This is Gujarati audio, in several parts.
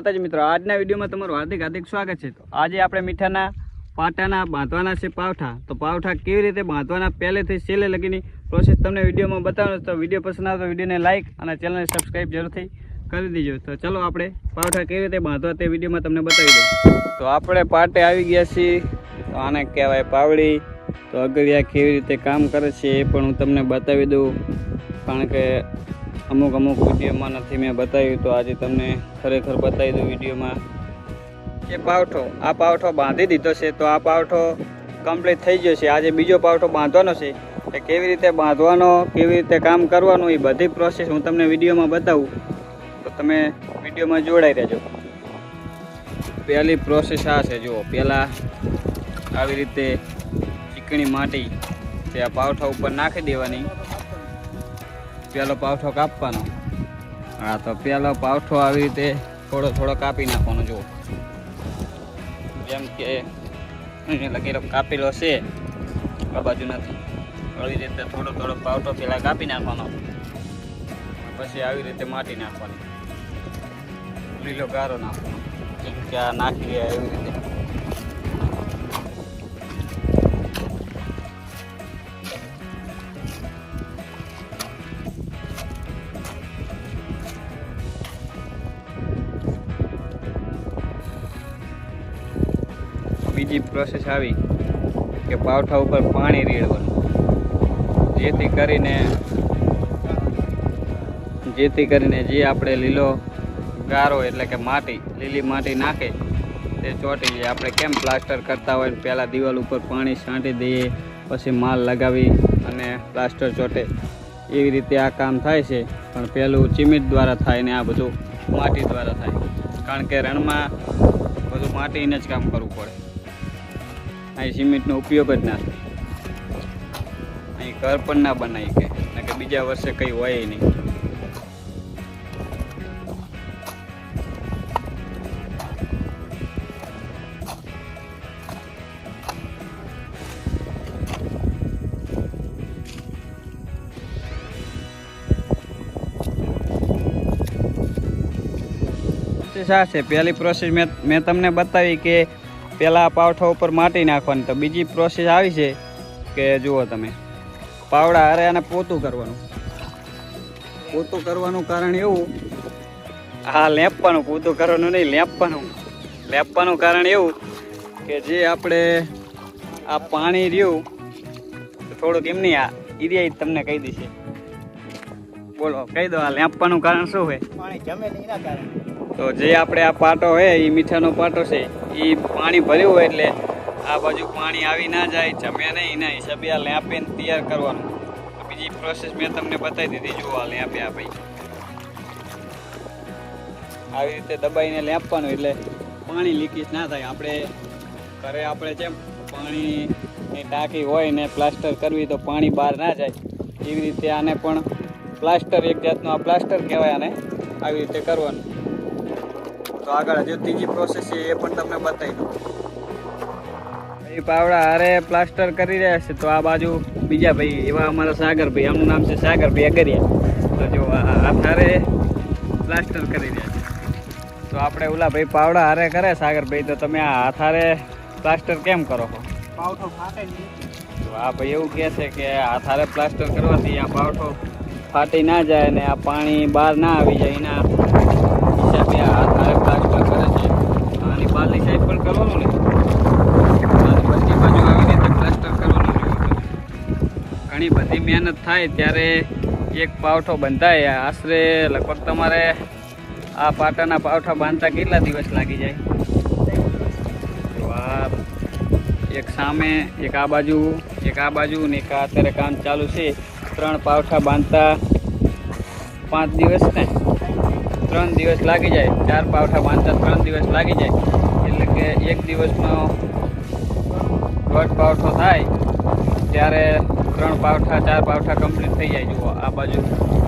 માતાજી મિત્રો, આજના વિડીયોમાં તમારું હાર્દિક હાર્દિક સ્વાગત છે. તો આજે આપણે મીઠાના પાટાના બાંધવાના છે પાવઠા. તો પાવઠા કેવી રીતે બાંધવાના, પહેલેથી છેલ્લે લગીની પ્રોસેસ તમને વિડીયોમાં બતાવો તો વીડિયો પસંદ આવે તો વિડીયોને લાઇક અને ચેનલને સબસ્ક્રાઈબ જરૂરથી કરી દેજો. તો ચલો આપણે પાવઠા કેવી રીતે બાંધવા તે વિડીયોમાં તમને બતાવી દઉં. તો આપણે પાટે આવી ગયા છીએ. તો આને કહેવાય પાવડી તો અગરિયા કેવી રીતે કામ કરે છે એ પણ હું તમને બતાવી દઉં. કારણ કે અમુક અમુક વિડીયોમાં નથી મેં બતાવ્યું, તો આજે તમને ખરેખર બતાવી દઉં વિડીયોમાં કે પાવઠો, આ પાવઠો બાંધી દીધો છે, તો આ પાવઠો કમ્પ્લીટ થઈ ગયો છે. આજે બીજો પાવઠો બાંધવાનો છે. એ કેવી રીતે બાંધવાનો, કેવી રીતે કામ કરવાનું, એ બધી પ્રોસેસ હું તમને વિડીયોમાં બતાવું. તો તમે વિડીયોમાં જોડાઈ રહેજો. પહેલી પ્રોસેસ આ છે, જુઓ. પહેલાં આવી રીતે ચીકણી માટી તે આ પાવઠા ઉપર નાખી દેવાની. પહેલો પાવઠો કાપવાનો. હા, તો પહેલો પાવઠો આવી રીતે થોડો થોડો કાપી નાખવાનો, જુઓ. જેમ કે લગેલો કાપેલો છે, આ બાજુ નથી. આવી રીતે થોડો થોડો પાવઠો પહેલાં કાપી નાખવાનો. પછી આવી રીતે માટી નાખવાની. લીલો ગારો નાખવાનો. જેમ કે આ નાખી આવી રીતે. બીજી પ્રોસેસ આવી કે પાવઠા ઉપર પાણી રેડવાનું. જેથી કરીને જેથી કરીને જે આપણે લીલો ગારો એટલે કે માટી, લીલી માટી નાખે, તે ચોંટી જાય. આપણે કેમ પ્લાસ્ટર કરતા હોય પહેલાં દિવાલ ઉપર પાણી છાંટી દઈએ, પછી માલ લગાવી અને પ્લાસ્ટર ચોટે. એવી રીતે આ કામ થાય છે, પણ પહેલું ચીમીટ દ્વારા થાય ને આ બધું માટી દ્વારા થાય. કારણ કે રણમાં બધું માટીને જ કામ કરવું પડે. અહીં સિમેન્ટનો ઉપયોગ જ ના થાય. અહીં ઘર પણ ના બનાવી કે કે બીજા વર્ષે કંઈ હોય નહીં. પ્રોસેસ પ્રોસેસ મેં મેં તમને બતાવી કે પહેલાં પાવઠા ઉપર માટી નાખવાની. તો બીજી પ્રોસેસ આવી છે કે જુઓ તમે પાવડા અરે આને પોતું કરવાનું. પોતું કરવાનું કારણ એવું હા લેપવાનું પોતું કરવાનું નહીં લેપવાનું. લેપવાનું કારણ એવું કે જે આપણે આ પાણી રહ્યું થોડુંક એમની આ એરિયા તમને કહી દઈશે. બોલો કહી દો આ લેપવાનું કારણ શું હોય? પાણી જમે તો જે આપણે આ પાટો હોય એ મીઠાનો પાટો છે એ પાણી ભર્યું હોય એટલે આ બાજુ પાણી આવી ના જાય, જમે નહીં, એના હિસાબે આ લેપીને તૈયાર કરવાનું. બીજી પ્રોસેસ મેં તમને બતાવી દીધી, જુઓ આ લેપ્યા ભાઈ. આવી રીતે દબાઈને લેપવાનું એટલે પાણી લીકેજ ના થાય. આપણે ઘરે આપણે જેમ પાણીની ટાંકી હોય ને પ્લાસ્ટર કરવી તો પાણી બહાર ના જાય. એવી રીતે આને પણ પ્લાસ્ટર એક જાતનું આ પ્લાસ્ટર કહેવાય આને. આવી રીતે કરવાનું. તો આગળ હજુ ત્રીજી પ્રોસેસ છે એ પણ તમને બતાવી દઉં. એ પાવડા હારે પ્લાસ્ટર કરી રહ્યા છે તો આ બાજુ બીજા ભાઈ એવા અમારા સાગરભાઈ એમનું નામ છે સાગરભાઈ અગરિયા. તો જો આ હારે પ્લાસ્ટર કરી રહ્યા છે. તો આપણે ઓલા ભાઈ પાવડા હારે કરે સાગરભાઈ તો તમે આ હાથ હારે પ્લાસ્ટર કેમ કરો છો? પાવઠો ફાટે નહીં. તો આ ભાઈ એવું કહે છે કે હાથ હારે પ્લાસ્ટર કરવાથી આ પાવઠો ફાટી ના જાય ને આ પાણી બહાર ના આવી જાય એના હિસાબે હાથ મહેનત થાય ત્યારે એક પાવઠો બંધાય. આશરે લગભગ તમારે આ પાટાના પાવઠા બાંધતા કેટલા દિવસ લાગી જાય? તો આ એક સામે એક આ બાજુ એક આ બાજુ ને એક આ અત્યારે કામ ચાલુ છે. ત્રણ પાવઠા બાંધતા પાંચ દિવસ ને ત્રણ દિવસ લાગી જાય. ચાર પાવઠા બાંધતા ત્રણ દિવસ લાગી જાય. એટલે કે એક દિવસનો દોઢ પાવઠો થાય ત્યારે ત્રણ પાવઠા, ચાર પાવઠા કમ્પ્લીટ થઈ જાય. જુઓ, આ બાજુ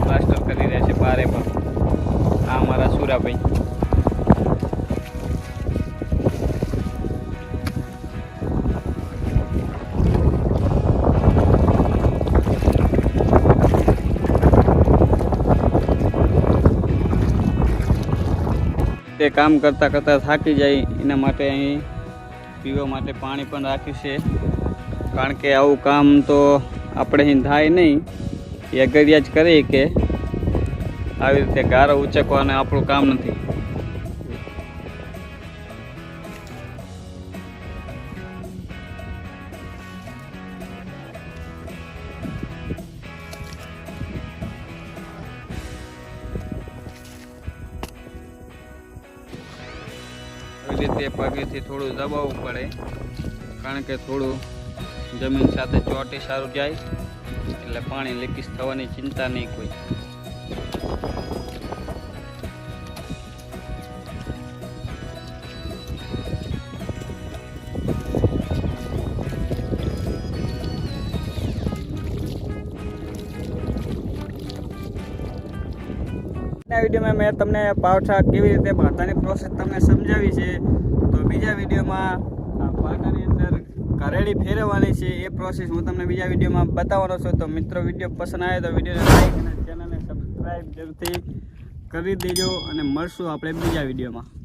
પ્લાસ્ટર કરી રહ્યા છે બારે પણ. આ અમારા સુરાભાઈ. તે કામ કરતાં કરતાં થાકી જાય. એના માટે અહીં પીવા માટે પાણી પણ રાખ્યું છે. કારણ કે આવું કામ તો આપણે થાય નહીં. એ અગરિયા જ કરીએ કે આવી રીતે ગારો ઉચકવાનું આપણું કામ નથી. આવી રીતે પગેથી થોડું દબાવવું પડે, કારણ કે થોડું જમીન સાથે ચોટી સારું જાય, એટલે પાણી લીકેજ થવાની ચિંતા નહીં કોઈ. વિડીયોમાં મેં તમને પાવઠા કેવી રીતે ભાતાની પ્રોસેસ તમને સમજાવી છે. તો બીજા વિડીયોમાં અંદર ફેરવવાની છે એ પ્રોસેસ હું તમને બીજા વિડીયોમાં બતાવવાનો છું. તો મિત્રો, વીડિયો પસંદ આવે તો વિડીયોને લાઈક અને ચેનલને સબસ્ક્રાઈબ જરૂરથી કરી દેજો અને મળશું આપણે બીજા વિડીયોમાં.